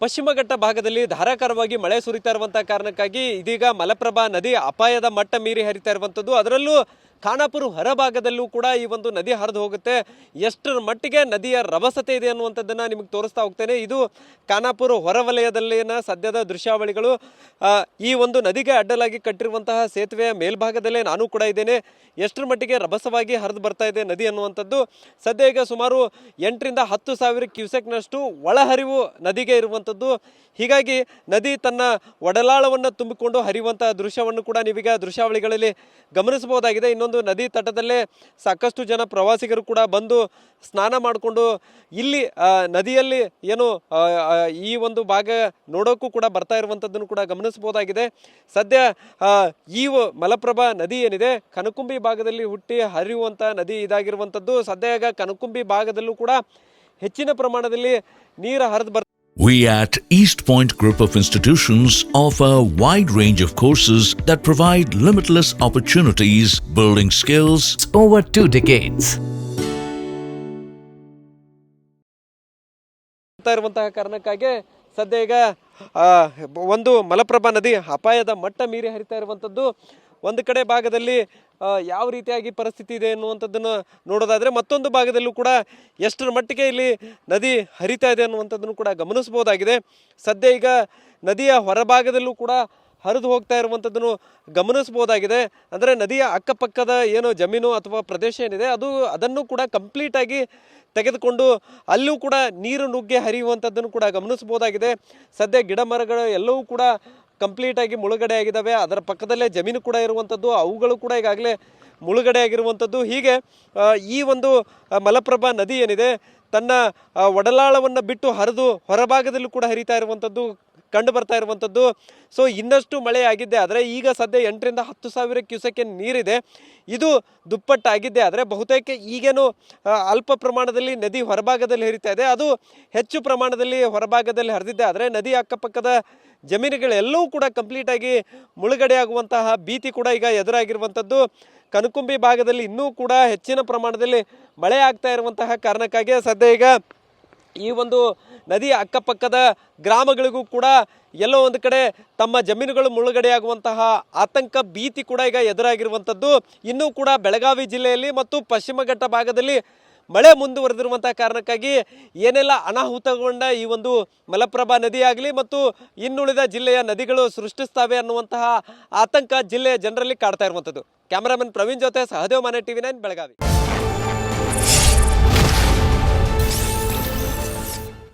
ಪಶ್ಚಿಮ ಘಟ್ಟ ಭಾಗದಲ್ಲಿ ಧಾರಾಕಾರವಾಗಿ ಮಳೆ ಸುರಿತಾ ಇರುವಂತಹ ಕಾರಣಕ್ಕಾಗಿ ಇದೀಗ ಮಲಪ್ರಭಾ ನದಿ ಅಪಾಯದ ಮಟ್ಟ ಮೀರಿ ಹರಿತಾ ಇರುವಂಥದ್ದು. ಅದರಲ್ಲೂ ಖಾನಾಪುರ ಹೊರಭಾಗದಲ್ಲೂ ಕೂಡ ಈ ಒಂದು ನದಿ ಹರಿದು ಹೋಗುತ್ತೆ. ಎಷ್ಟರ ಮಟ್ಟಿಗೆ ನದಿಯ ರಭಸತೆ ಇದೆ ಅನ್ನುವಂಥದ್ದನ್ನು ನಿಮಗೆ ತೋರಿಸ್ತಾ ಹೋಗ್ತೇನೆ. ಇದು ಖಾನಾಪುರ ಹೊರವಲಯದಲ್ಲಿನ ಸದ್ಯದ ದೃಶ್ಯಾವಳಿಗಳು. ಈ ಒಂದು ನದಿಗೆ ಅಡ್ಡಲಾಗಿ ಕಟ್ಟಿರುವಂತಹ ಸೇತುವೆಯ ಮೇಲ್ಭಾಗದಲ್ಲೇ ನಾನು ಕೂಡ ಇದ್ದೇನೆ. ಎಷ್ಟರ ಮಟ್ಟಿಗೆ ರಭಸವಾಗಿ ಹರಿದು ಬರ್ತಾ ಇದೆ ನದಿ ಅನ್ನುವಂಥದ್ದು. ಸದ್ಯ ಈಗ ಸುಮಾರು ಎಂಟರಿಂದ ಹತ್ತು ಸಾವಿರ ಕ್ಯೂಸೆಕ್ನಷ್ಟು ಒಳಹರಿವು ನದಿಗೆ ಇರುವಂಥದ್ದು. ಹೀಗಾಗಿ ನದಿ ತನ್ನ ಒಡಲಾಳವನ್ನು ತುಂಬಿಕೊಂಡು ಹರಿಯುವಂತಹ ದೃಶ್ಯವನ್ನು ಕೂಡ ನೀವೀಗ ದೃಶ್ಯಾವಳಿಗಳಲ್ಲಿ ಗಮನಿಸಬಹುದಾಗಿದೆ. ಇನ್ನೊಂದು ನದಿ ತಟದಲ್ಲೇ ಸಾಕಷ್ಟು ಜನ ಪ್ರವಾಸಿಗರು ಕೂಡ ಬಂದು ಸ್ನಾನ ಮಾಡಿಕೊಂಡು ಇಲ್ಲಿ ನದಿಯಲ್ಲಿ ಏನು ಈ ಒಂದು ಭಾಗ ನೋಡೋಕ್ಕೂ ಕೂಡ ಬರ್ತಾ ಇರುವಂಥದ್ದನ್ನು ಕೂಡ ಗಮನಿಸಬಹುದಾಗಿದೆ. ಸದ್ಯ ಈ ಮಲಪ್ರಭಾ ನದಿ ಏನಿದೆ, ಕನಕುಂಬಿ ಭಾಗದಲ್ಲಿ ಹುಟ್ಟಿ ಹರಿಯುವಂಥ ನದಿ ಇದಾಗಿರುವಂಥದ್ದು. ಸದ್ಯ ಈಗ ಕನಕುಂಬಿ ಭಾಗದಲ್ಲೂ ಕೂಡ ಹೆಚ್ಚಿನ ಪ್ರಮಾಣದಲ್ಲಿ ನೀರು ಹರಿದು We at East Point Group of Institutions offer a wide range of courses that provide limitless opportunities, building skills, over two decades. ಇರುವಂತಹ ಕಾರಣಕ್ಕಾಗಿ ಸದ್ಯ ಈಗ ಒಂದು ಮಲಪ್ರಭಾ ನದಿ ಅಪಾಯದ ಮಟ್ಟ ಮೀರಿ ಹರಿತಾ ಇರುವಂಥದ್ದು ಒಂದು ಕಡೆ ಭಾಗದಲ್ಲಿ ಯಾವ ರೀತಿಯಾಗಿ ಪರಿಸ್ಥಿತಿ ಇದೆ ಅನ್ನುವಂಥದ್ದನ್ನು ನೋಡೋದಾದರೆ ಮತ್ತೊಂದು ಭಾಗದಲ್ಲೂ ಕೂಡ ಎಷ್ಟರ ಮಟ್ಟಿಗೆ ಇಲ್ಲಿ ನದಿ ಹರಿತಾ ಇದೆ ಅನ್ನುವಂಥದ್ದನ್ನು ಕೂಡ ಗಮನಿಸಬಹುದಾಗಿದೆ. ಸದ್ಯ ಈಗ ನದಿಯ ಹೊರಭಾಗದಲ್ಲೂ ಕೂಡ ಹರಿದು ಹೋಗ್ತಾ ಇರುವಂಥದ್ದನ್ನು ಗಮನಿಸಬಹುದಾಗಿದೆ. ಅಂದರೆ ನದಿಯ ಅಕ್ಕಪಕ್ಕದ ಏನು ಜಮೀನು ಅಥವಾ ಪ್ರದೇಶ ಏನಿದೆ, ಅದು ಅದನ್ನು ಕೂಡ ಕಂಪ್ಲೀಟಾಗಿ ತೆಗೆದುಕೊಂಡು ಅಲ್ಲೂ ಕೂಡ ನೀರು ನುಗ್ಗೆ ಹರಿಯುವಂಥದ್ದನ್ನು ಕೂಡ ಗಮನಿಸಬಹುದಾಗಿದೆ. ಸದ್ಯ ಗಿಡ ಮರಗಳು ಎಲ್ಲವೂ ಕೂಡ ಕಂಪ್ಲೀಟ್ ಆಗಿ ಮುಳುಗಡೆ ಆಗಿದ್ದಾವೆ. ಅದರ ಪಕ್ಕದಲ್ಲೇ ಜಮೀನು ಕೂಡ ಇರುವಂಥದ್ದು ಅವುಗಳು ಕೂಡ ಈಗಾಗಲೇ ಮುಳುಗಡೆ ಆಗಿರುವಂಥದ್ದು ಹೀಗೆ ಈ ಒಂದು ಮಲಪ್ರಭಾ ನದಿ ಏನಿದೆ, ತನ್ನ ಒಡಲಾಳವನ್ನು ಬಿಟ್ಟು ಹರಿದು ಹೊರಭಾಗದಲ್ಲೂ ಕೂಡ ಹರಿತಾ ಇರುವಂಥದ್ದು ಕಂಡು ಬರ್ತಾ ಇರುವಂಥದ್ದು. ಸೊ ಇನ್ನಷ್ಟು ಮಳೆ ಆಗಿದ್ದೆ ಆದರೆ ಈಗ ಸದ್ಯ ಎಂಟರಿಂದ ಹತ್ತು ಸಾವಿರ ಕ್ಯೂಸೆಕ್ಕೆ ನೀರಿದೆ. ಇದು ದುಪ್ಪಟ್ಟಾಗಿದ್ದೆ ಆದರೆ ಬಹುತೇಕ ಈಗೇನು ಅಲ್ಪ ಪ್ರಮಾಣದಲ್ಲಿ ನದಿ ಹೊರಭಾಗದಲ್ಲಿ ಹರಿತಾ ಇದೆ. ಅದು ಹೆಚ್ಚು ಪ್ರಮಾಣದಲ್ಲಿ ಹೊರಭಾಗದಲ್ಲಿ ಹರಿದಿದ್ದೆ ಆದರೆ ನದಿ ಅಕ್ಕಪಕ್ಕದ ಜಮೀನುಗಳೆಲ್ಲವೂ ಕೂಡ ಕಂಪ್ಲೀಟಾಗಿ ಮುಳುಗಡೆ ಆಗುವಂತಹ ಭೀತಿ ಕೂಡ ಈಗ ಎದುರಾಗಿರುವಂಥದ್ದು. ಕನಕುಂಬಿ ಭಾಗದಲ್ಲಿ ಇನ್ನೂ ಕೂಡ ಹೆಚ್ಚಿನ ಪ್ರಮಾಣದಲ್ಲಿ ಮಳೆ ಆಗ್ತಾ ಇರುವಂತಹ ಕಾರಣಕ್ಕಾಗಿ ಸದ್ಯ ಈಗ ಈ ಒಂದು ನದಿಯ ಅಕ್ಕಪಕ್ಕದ ಗ್ರಾಮಗಳಿಗೂ ಕೂಡ ಎಲ್ಲೋ ಒಂದು ಕಡೆ ತಮ್ಮ ಜಮೀನುಗಳು ಮುಳುಗಡೆಯಾಗುವಂತಹ ಆತಂಕ, ಭೀತಿ ಕೂಡ ಈಗ ಎದುರಾಗಿರುವಂಥದ್ದು. ಇನ್ನೂ ಕೂಡ ಬೆಳಗಾವಿ ಜಿಲ್ಲೆಯಲ್ಲಿ ಮತ್ತು ಪಶ್ಚಿಮ ಘಟ್ಟ ಭಾಗದಲ್ಲಿ ಮಳೆ ಮುಂದುವರೆದಿರುವಂತಹ ಕಾರಣಕ್ಕಾಗಿ ಏನೆಲ್ಲ ಅನಾಹುತಗೊಂಡ ಈ ಒಂದು ಮಲಪ್ರಭಾ ನದಿಯಾಗಲಿ ಮತ್ತು ಇನ್ನುಳಿದ ಜಿಲ್ಲೆಯ ನದಿಗಳು ಸೃಷ್ಟಿಸ್ತಾವೆ ಅನ್ನುವಂತಹ ಆತಂಕ ಜಿಲ್ಲೆಯ ಜನರಲ್ಲಿ ಕಾಡ್ತಾ ಇರುವಂಥದ್ದು. ಕ್ಯಾಮರಾಮನ್ ಪ್ರವೀಣ್ ಜೊತೆ ಸಹದೇವ್ ಮನೆ ಟಿವಿ ನೈನ್, ಬೆಳಗಾವಿ.